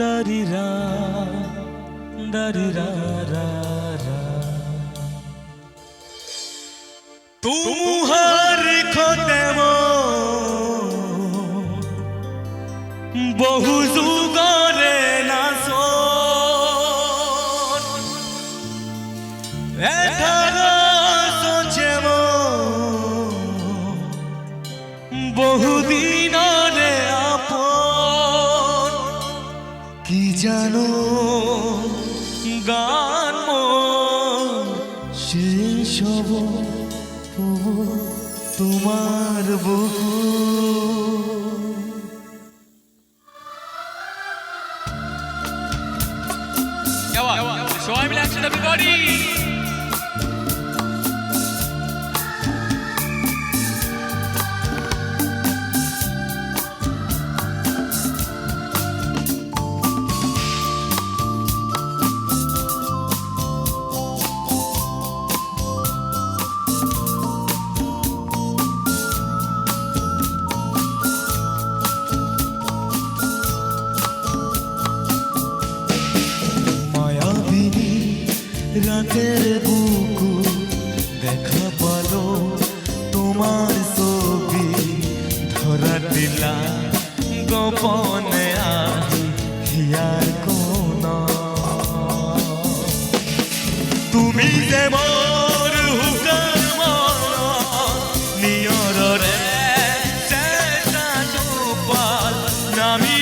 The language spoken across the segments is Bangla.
দারিরা দারিরা রা রা তুহার খতেম বহু যুগরে নাচ এঠার সচেম বহুদিনরে জানো গান তবু তোমার বহু সবাই মিলে একসাথে রাতের বুকু দেখা পালো তোমার ছবি। ধরা দিলা গোপনে তুমি যে হুকার মন দুপাল নামিও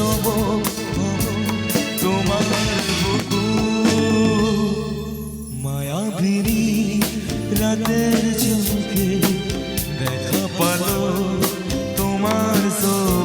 নব তোমার বুকু মায়াবিনী রাতের চোখে দেখা পালো তোমার চোখ।